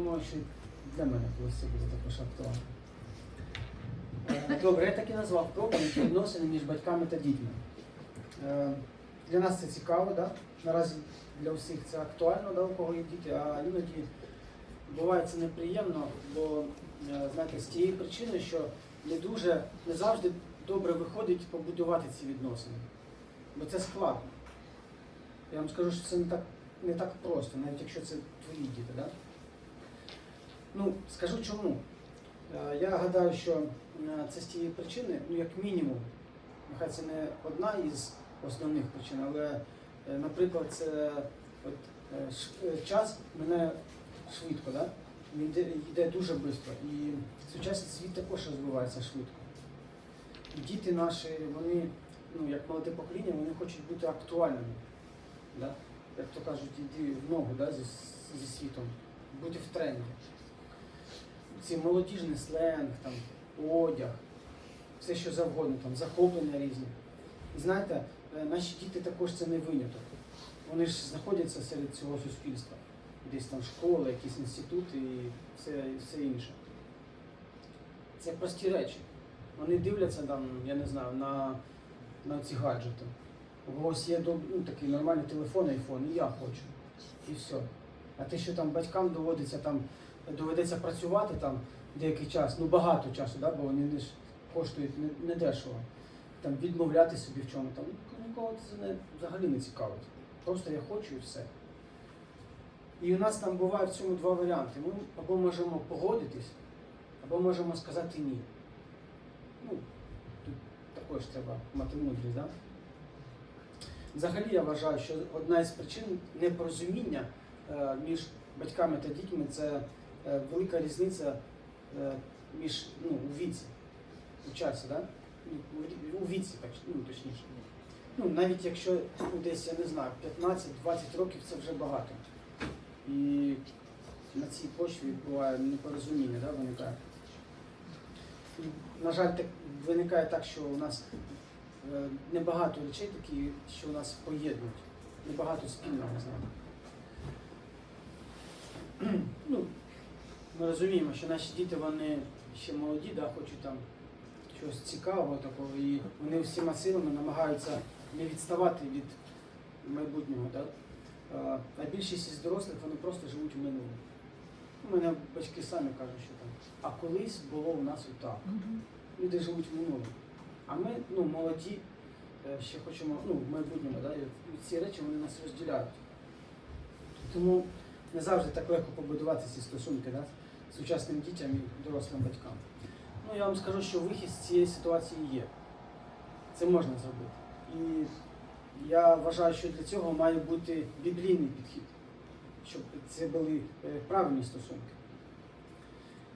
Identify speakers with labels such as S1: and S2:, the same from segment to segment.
S1: думаю, що для мене це буде також актуально. Е, Добре, я так і назвав пробами відносини між батьками та дітьми. Е, Для нас це цікаво, да? наразі для всіх це актуально, да, у кого є діти, а іноді буває це неприємно, бо е, знаєте, з тієї причини, що не дуже не завжди добре виходить побудувати ці відносини. Бо це складно. Я вам скажу, що це не так, не так просто, навіть якщо це твої діти. Да? Ну, скажу чому. Е, Я гадаю, що е, це з тієї причини, ну як мінімум, нехай це не одна із основних причин, але, е, наприклад, це от, час мене швидко, да? він йде, йде дуже швидко. І сучасний світ також розвивається швидко. І діти наші, вони, ну як молоде покоління, вони хочуть бути актуальними. Да? Як то кажуть, іди в ногу да, зі, зі світом, бути в тренді ці молодіжний сленг, там, одяг, все що завгодно, там, захоплення різні. І знаєте, е, наші діти також це не виняток. Вони ж знаходяться серед цього суспільства. Десь там школи, якісь інститути і все, все інше. Це прості речі. Вони дивляться там, я не знаю, на, на ці гаджети. У когось є ну, такий нормальний телефон, айфон, і я хочу. І все. А те, що там батькам доводиться там доведеться працювати там деякий час, ну багато часу, да, бо вони ж коштують не, не. Там відмовляти собі в чому там ну, нікого це не, взагалі не цікавить. Просто я хочу і все. І у нас там буває в цьому два варіанти. Ми або можемо погодитись, або можемо сказати ні. Ну, тут також треба мати мудрість, да? Взагалі я вважаю, що одна із причин непорозуміння е, між батьками та дітьми це велика різниця е, між ну, у віці, у часі, да? Ну, у віці, ну, точніше. Ну, навіть якщо ну, десь, я не знаю, 15-20 років це вже багато. І на цій почві буває непорозуміння, да, виникає. На жаль, так виникає так, що у нас е, небагато речей такі, що у нас поєднують, небагато спільного з нами. ми розуміємо, що наші діти вони ще молоді, да, хочуть там чогось цікавого такого, і вони всіма силами намагаються не відставати від майбутнього. Да? А, більшість із дорослих вони просто живуть в минулому. У мене батьки самі кажуть, що там, а колись було у нас отак. Люди живуть в минулому. А ми, ну, молоді, е, ще хочемо, ну, в майбутньому, да, і ці речі вони нас розділяють. Тому не завжди так легко побудувати ці стосунки да, сучасним дітям і дорослим батькам. Ну, я вам скажу, що вихід з цієї ситуації є. Це можна зробити. І я вважаю, що для цього має бути біблійний підхід, щоб це були е, правильні стосунки.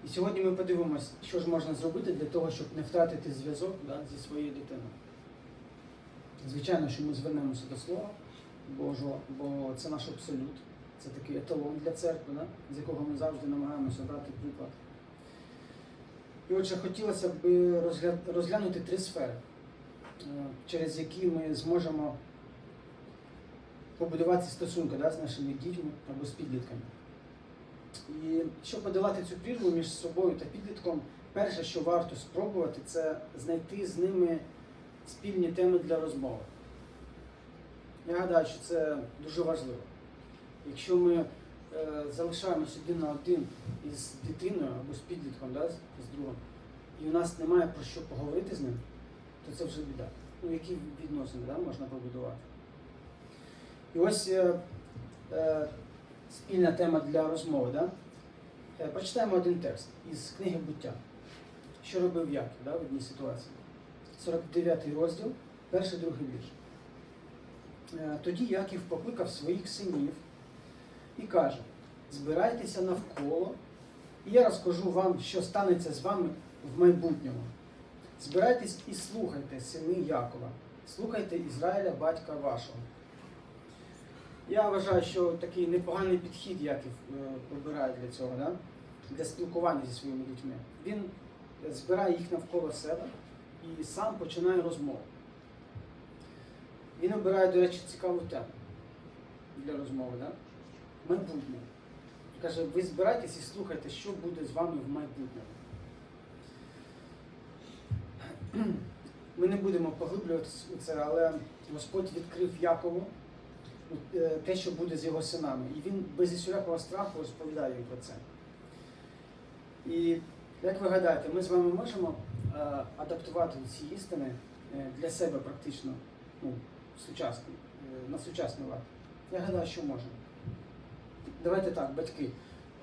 S1: І сьогодні ми подивимось, що ж можна зробити для того, щоб не втратити зв'язок да, зі своєю дитиною. Звичайно, що ми звернемося до Слова Божого, бо це наш абсолют, це такий еталон для церкви, да, з якого ми завжди намагаємося брати приклад. І отже, хотілося б розгля- розглянути три сфери, е, через які ми зможемо побудувати стосунки да, з нашими дітьми або з підлітками. І щоб подолати цю прірву між собою та підлітком, перше, що варто спробувати, це знайти з ними спільні теми для розмови. Я гадаю, що це дуже важливо. Якщо ми е, залишаємося один на один із дитиною або з підлітком, да, з, другом, і у нас немає про що поговорити з ним, то це вже біда. Ну, які відносини да, можна побудувати? І ось е, е, спільна тема для розмови. Да? Е, Прочитаємо один текст із книги буття. Що робив Яків да, в одній ситуації? 49 розділ, перший другий вірш. Е, Тоді Яків покликав своїх синів і каже: збирайтеся навколо, і я розкажу вам, що станеться з вами в майбутньому. Збирайтесь і слухайте, сини Якова, слухайте Ізраїля, батька вашого. Я вважаю, що такий непоганий підхід Яків е, обирає для цього, да? для спілкування зі своїми дітьми. Він збирає їх навколо себе і сам починає розмову. Він обирає, до речі, цікаву тему для розмови, да? Майбутнє. Каже, ви збирайтесь і слухайте, що буде з вами в майбутньому. Ми не будемо поглиблюватися у це, але Господь відкрив Якову е, те, що буде з його синами. І він без усілякого страху розповідає про це. І як ви гадаєте, ми з вами можемо е, адаптувати ці істини е, для себе практично ну, сучасний, е, на сучасний лад? Я гадаю, що можемо. Давайте так, батьки,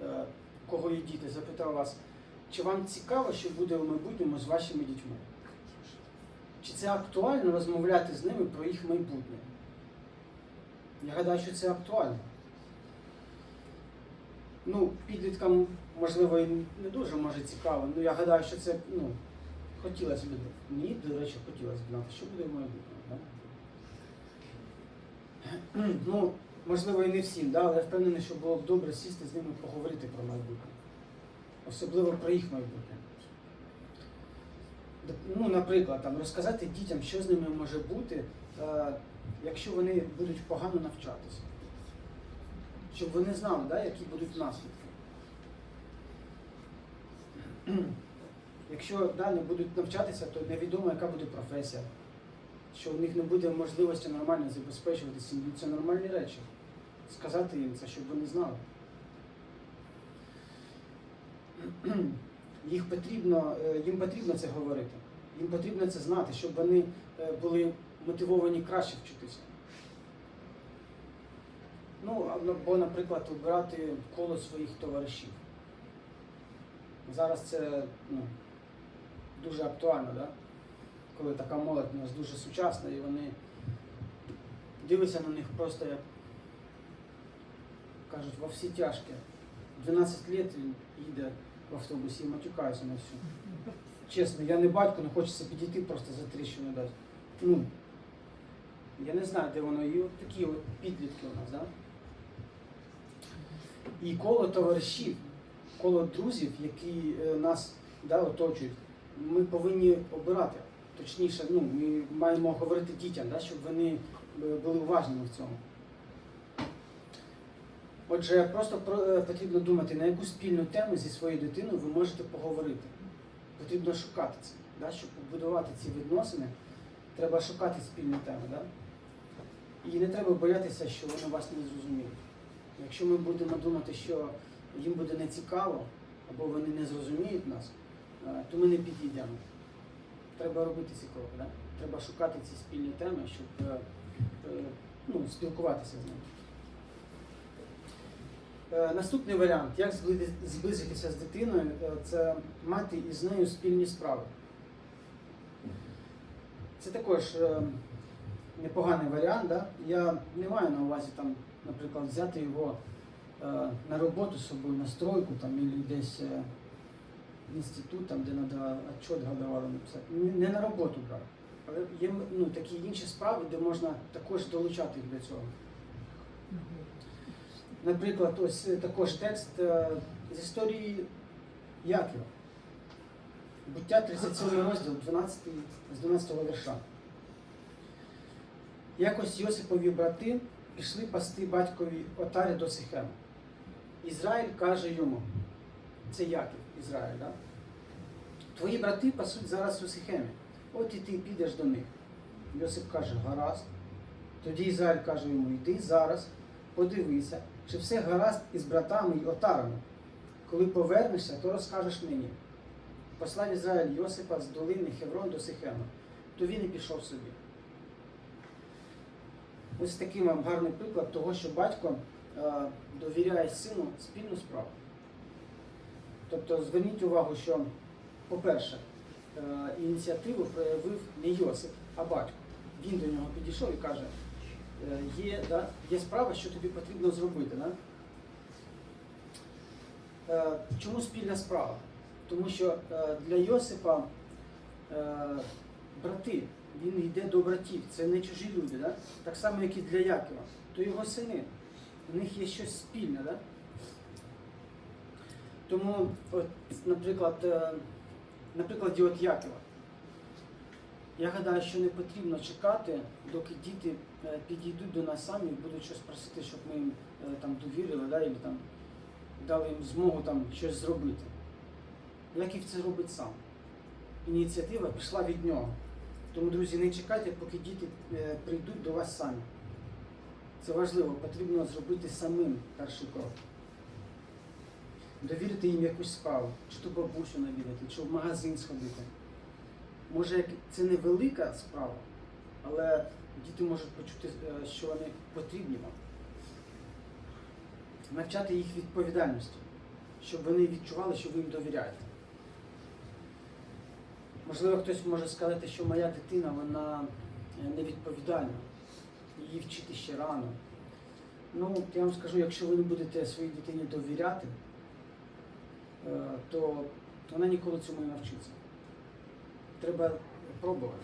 S1: е, кого є діти, запитав вас, чи вам цікаво, що буде у майбутньому з вашими дітьми? Чи це актуально розмовляти з ними про їх майбутнє? Я гадаю, що це актуально. Ну, підліткам, можливо, і не дуже може цікаво, але я гадаю, що це ну, хотілося б. Мені, до речі, хотілося б знати, що буде в майбутньому. Да? Ну, можливо, і не всім, да? але я впевнений, що було б добре сісти з ними поговорити про майбутнє. Особливо про їх майбутнє. Ну, наприклад, там, розказати дітям, що з ними може бути, е, якщо вони будуть погано навчатися. Щоб вони знали, да, які будуть наслідки. Якщо да, не будуть навчатися, то невідомо, яка буде професія, що у них не буде можливості нормально забезпечувати сім'ю. Це нормальні речі. Сказати їм це, щоб вони знали. Їх потрібно, е, їм потрібно це говорити. Їм потрібно це знати, щоб вони е, були мотивовані краще вчитися. Ну, або, наприклад, обирати коло своїх товаришів. Зараз це ну, дуже актуально, да? Коли така молодь у нас дуже сучасна і вони дивляться на них просто як кажуть, во всі тяжкі. 12 років він їде в автобусі і матюкається на всю. Чесно, я не батько, але хочеться підійти просто за тріщину дати. Ну, я не знаю, де воно. І от такі от підлітки у нас, да? І коло товаришів, коло друзів, які е, нас да, оточують, ми повинні обирати. Точніше, ну, ми маємо говорити дітям, да, щоб вони е, були уважними в цьому. Отже, просто е, потрібно думати, на яку спільну тему зі своєю дитиною ви можете поговорити. Потрібно шукати це. Да? Щоб побудувати ці відносини, треба шукати спільну тему. Да? І не треба боятися, що вони вас не зрозуміють. Якщо ми будемо думати, що їм буде нецікаво, або вони не зрозуміють нас, е, то ми не підійдемо. Треба робити ці кроки. Да? Треба шукати ці спільні теми, щоб е, е, ну, спілкуватися з ними. Е, Наступний варіант, як зблизитися з дитиною, е, це мати із нею спільні справи. Це також е, непоганий варіант. Да? Я не маю на увазі, там, наприклад, взяти його е, на роботу з собою на стройку там, або десь е, інститут, там, де треба отчет годували написати. Не- Не на роботу брати. Але є ну, такі інші справи, де можна також долучати їх до цього. Наприклад, ось е, також текст е, з історії Якова. Буття 37 розділ 12, з 12 вірша. Якось Йосипові брати пішли пасти батькові отарі до Сихему. Ізраїль каже йому, це Яків, Ізраїль, твої брати пасуть зараз у Сихемі. От і ти підеш до них. Йосип каже, гаразд. Тоді Ізраїль каже йому, йди зараз, подивися, чи все гаразд із братами й отарами. Коли повернешся, то розкажеш мені. Послав Ізраїль Йосипа з долини Хеврон до Сихема, то він і пішов собі. Ось такий вам гарний приклад того, що батько е, довіряє сину спільну справу. Тобто зверніть увагу, що, по-перше, е, ініціативу проявив не Йосип, а батько. Він до нього підійшов і каже, е, є, да, є справа, що тобі потрібно зробити. Да? Е, Чому спільна справа? Тому що для Йосипа брати, він йде до братів, це не чужі люди, да? так само, як і для Якова, то його сини. У них є щось спільне. Да? Тому, от, наприклад, е, на прикладі от Якова. Я гадаю, що не потрібно чекати, доки діти е, підійдуть до нас самі і будуть щось просити, щоб ми їм е, там довірили, да, або там дали їм змогу там щось зробити. Яків це робить сам. Ініціатива пішла від нього. Тому, друзі, не чекайте, поки діти прийдуть до вас самі. Це важливо, потрібно зробити самим перший крок. Довірити їм якусь справу, чи то бабусю навідати, чи в магазин сходити. Може, це не велика справа, але діти можуть почути, е, що вони потрібні вам. Навчати їх відповідальності, щоб вони відчували, що ви їм довіряєте. Можливо, хтось може сказати, що моя дитина вона е, невідповідальна, її вчити ще рано. Ну, я вам скажу, якщо ви не будете своїй дитині довіряти, то вона ніколи цьому не навчиться. Треба пробувати.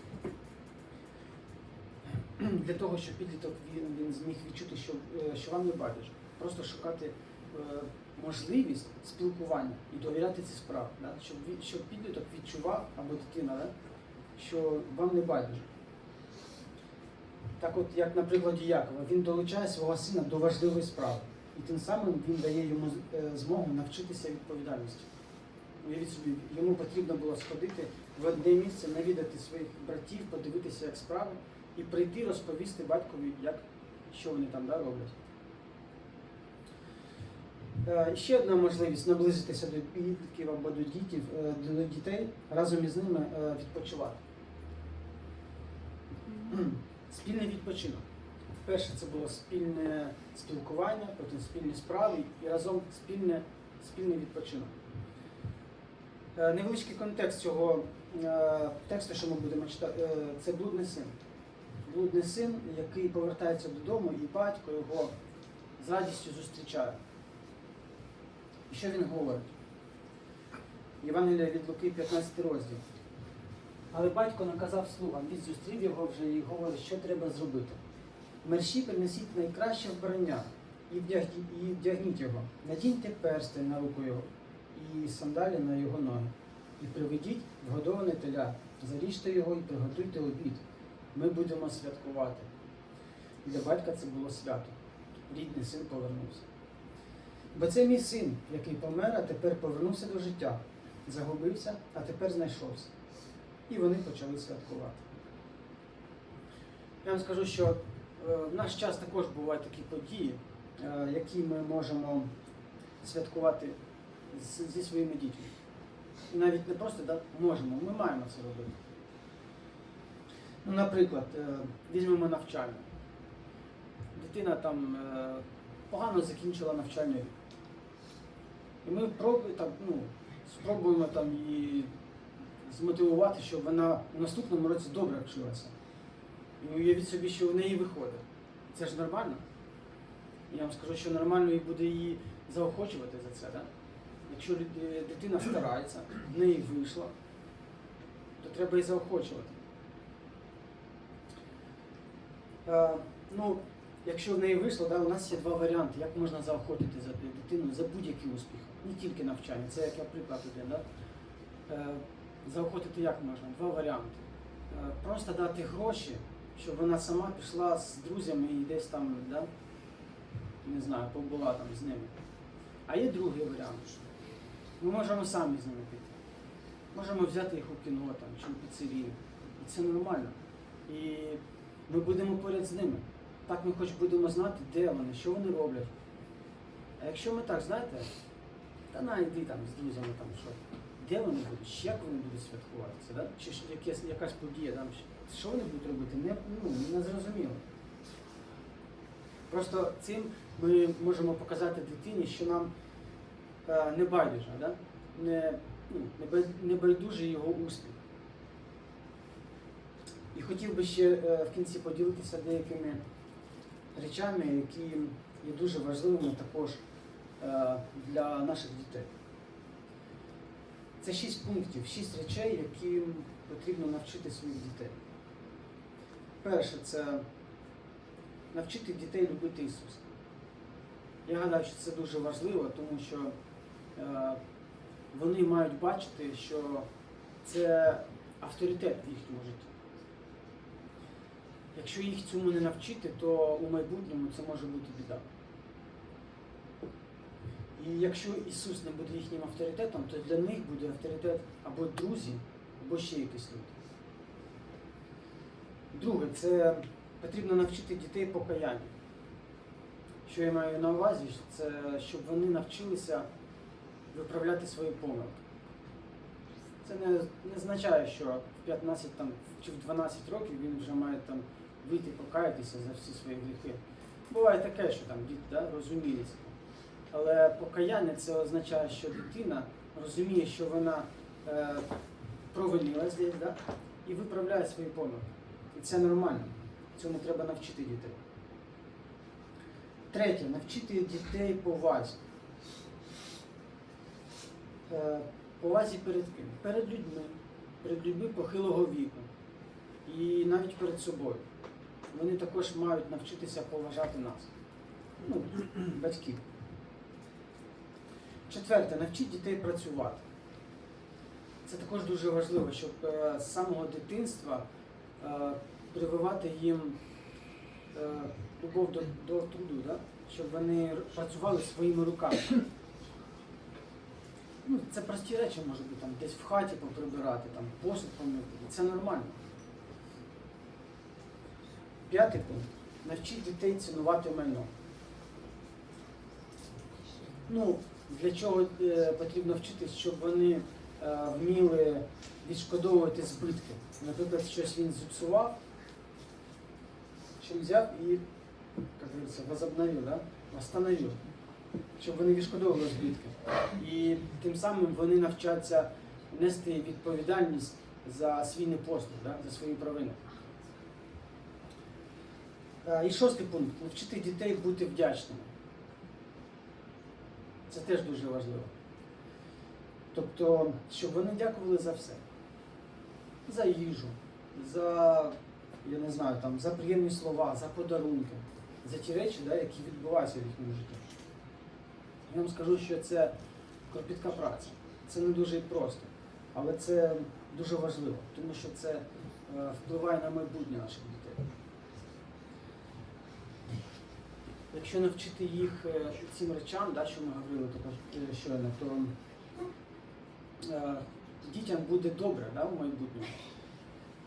S1: Для того, щоб підліток він, він зміг відчути, що, е, що вам не байдуже. Просто шукати е, можливість спілкування і довіряти ці справи. Да? Щоб, щоб підліток відчував, або дитина, да? що вам не байдуже. Так от, як на прикладі Якова, він долучає свого сина до важливої справи. І тим самим він дає йому е, змогу навчитися відповідальності. Уявіть собі, йому потрібно було сходити в одне місце, навідати своїх братів, подивитися, як справи, і прийти розповісти батькові, як, що вони там да, роблять. Е, Ще одна можливість наблизитися до підлітків або до дітей, до дітей разом із ними е, відпочивати. Спільний відпочинок. Перше це було спільне спілкування, потім спільні справи і разом спільне, спільний відпочинок. Е, Невеличкий контекст цього е, тексту, що ми будемо читати, е, це блудний син. Блудний син, який повертається додому, і батько його з радістю зустрічає. І що він говорить? Євангелія від Луки, 15 розділ. Але батько наказав слугам, він зустрів його вже і говорить, що треба зробити. Мерші принесіть найкраще вбрання і вдягніть його. Надіньте перстень на руку його і сандалі на його ноги. І приведіть вгодоване теля, заріжте його і приготуйте обід. Ми будемо святкувати. Для батька це було свято. Рідний син повернувся. Бо це мій син, який помер, а тепер повернувся до життя, загубився, а тепер знайшовся. І вони почали святкувати. Я вам скажу, що в наш час також бувають такі події, е, які ми можемо святкувати зі своїми дітьми. Навіть не просто да, можемо, ми маємо це робити. Ну, наприклад, е, візьмемо навчання. Дитина там е, погано закінчила навчальний рік. І ми там, ну, спробуємо там її змотивувати, щоб вона у наступному році добре вчилася. І уявіть собі, що в неї виходить. Це ж нормально. Я вам скажу, що нормально і буде її заохочувати за це. Да? Якщо дитина старається, в неї вийшло, то треба і заохочувати. Е, ну, якщо в неї вийшло, да, у нас є два варіанти, як можна заохотити за дитину за будь-який успіх. Не тільки навчання, це як я приклад один. Да? Е, заохотити як можна? Два варіанти. Е, Просто дати гроші, щоб вона сама пішла з друзями і десь там, да, не знаю, побула там з ними. А є другий варіант. Ми можемо самі з ними піти. Можемо взяти їх у кіно там, чи у піцерію. І це нормально. І ми будемо поряд з ними. Так ми хоч будемо знати, де вони, що вони роблять. А якщо ми так, знаєте, та на йди там з друзями там що. Де вони будуть, як вони будуть святкувати це, да? чи якась, якась подія, там, що- що вони будуть робити, не, ну, не зрозуміло. Просто цим ми можемо показати дитині, що нам е, не байдуже, да? не, ну, не, бай- не байдужий його успіх. І хотів би ще е, в кінці поділитися деякими речами, які є дуже важливими також е, для наших дітей. Це шість пунктів, шість речей, яким потрібно навчити своїх дітей. Перше це навчити дітей любити Ісуса. Я гадаю, що це дуже важливо, тому що е, вони мають бачити, що це авторитет в їхньому житті. Якщо їх цьому не навчити, то у майбутньому це може бути біда. І якщо Ісус не буде їхнім авторитетом, то для них буде авторитет або друзі, або ще якісь люди. Друге, це потрібно навчити дітей покаянню. Що я маю на увазі, це щоб вони навчилися виправляти свої помилки. Це не, не означає, що в 15 там, чи в 12 років він вже має там вийти покаятися за всі свої гріхи. Буває таке, що там діти да, розуміються. Але покаяння це означає, що дитина розуміє, що вона е, провинилась десь, да, і виправляє свої помилки. І це нормально. Цьому треба навчити дітей. Третє, навчити дітей повазі. Е, повазі перед ким? Перед людьми, перед людьми похилого віку і навіть перед собою. Вони також мають навчитися поважати нас, ну, батьків. Четверте, навчіть дітей працювати. Це також дуже важливо, щоб е, з самого дитинства прививати їм е, любов до, до труду, да? щоб вони працювали своїми руками. Ну, це прості речі може бути там десь в хаті поприбирати, там посуд помити. Це нормально. П'ятий пункт. Навчіть дітей цінувати майно. Ну, для чого е, потрібно вчитись, щоб вони е, вміли відшкодовувати збитки. Наприклад, щось він зіпсував, він взяв і, як говориться, возобновив, да? восстановив, щоб вони відшкодовували збитки. І тим самим вони навчаться нести відповідальність за свій непослух, да? за свої провини. Е, І шостий пункт навчити дітей бути вдячними. Це теж дуже важливо. Тобто, щоб вони дякували за все. За їжу, за, я не знаю, там, за приємні слова, за подарунки, за ті речі, да, які відбуваються в їхньому житті. Я вам скажу, що це кропітка праця. Це не дуже просто, але це дуже важливо, тому що це е, впливає на майбутнє наших дітей. Якщо навчити їх е, цим речам, да, що ми говорили е, щойно, то дітям буде добре да, в майбутньому.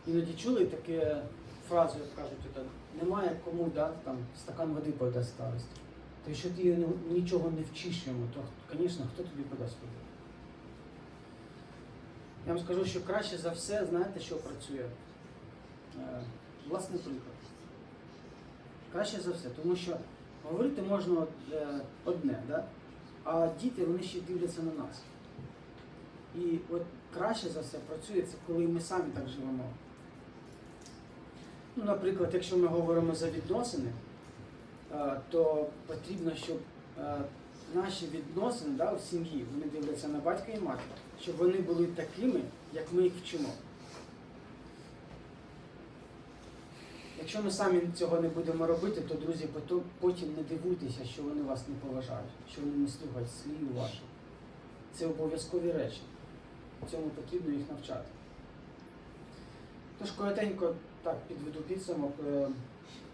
S1: Іноді чули таке фразу, як кажуть, отак, немає кому да, там, стакан води подасть старості. То якщо ти ну, нічого не вчиш йому, то, звісно, хто тобі подасть води? Я вам скажу, що краще за все, знаєте, що працює? Е, власний приклад. Краще за все, тому що говорити можна е, одне, да? а діти вони ще дивляться на нас. І от краще за все працює це, коли ми самі так живемо. Ну, наприклад, якщо ми говоримо за відносини, е, то потрібно, щоб е, наші відносини да, в сім'ї, вони дивляться на батька і матір, щоб вони були такими, як ми їх вчимо. Якщо ми самі цього не будемо робити, то друзі, потім, не дивуйтеся, що вони вас не поважають, що вони не слухають слів ваших. Це обов'язкові речі. Цьому потрібно їх навчати. Тож коротенько так підведу підсумок, е,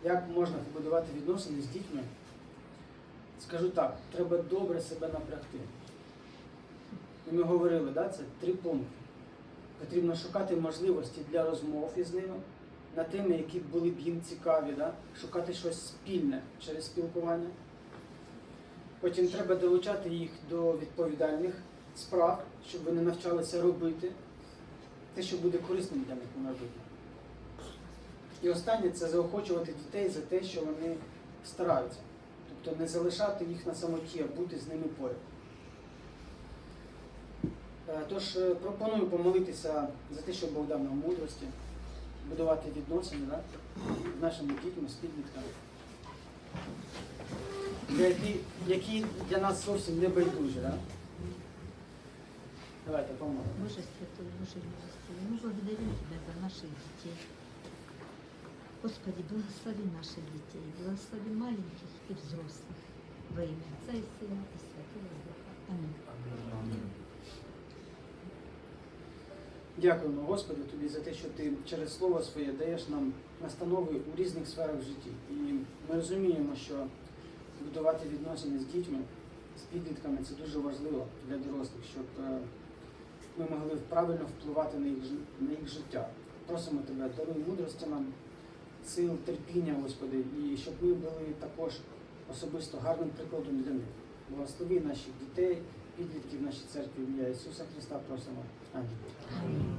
S1: як можна побудувати відносини з дітьми. Скажу так, треба добре себе напрягти. І ми говорили, да, це три пункти. Потрібно шукати можливості для розмов із ними на теми, які були б їм цікаві, да? шукати щось спільне через спілкування. Потім треба долучати їх до відповідальних справ, щоб вони навчалися робити те, що буде корисним для них у майбутньому. І останнє це заохочувати дітей за те, що вони стараються. Тобто не залишати їх на самоті, а бути з ними поряд. Е, Тож е, пропоную помолитися за те, щоб Бог дав нам мудрості, будувати відносини да? з нашими дітьми, з підлітками, які, які для нас зовсім не байдужі. Да? Давайте помолимо.
S2: Боже святой, Боже милостивый, мы благодарим Тебя за наших детей. Господи, благослови наших детей, благослови маленьких и взрослых. Во имя Отца и Сына и Святого Духа. Аминь.
S1: Дякуємо, Господи, Тобі за те, що Ти через Слово своє даєш нам настанови у різних сферах житті. І ми розуміємо, що будувати відносини з дітьми з підлітками це дуже важливо для дорослих, щоб е, ми могли правильно впливати на їх, на їх життя. Просимо тебе, даруй мудрості нам, сил, терпіння, Господи, і щоб ми були також особисто гарним прикладом для них. Благослови наших дітей, підлітків нашій церкві ім'я Ісуса Христа просимо.
S2: Амінь.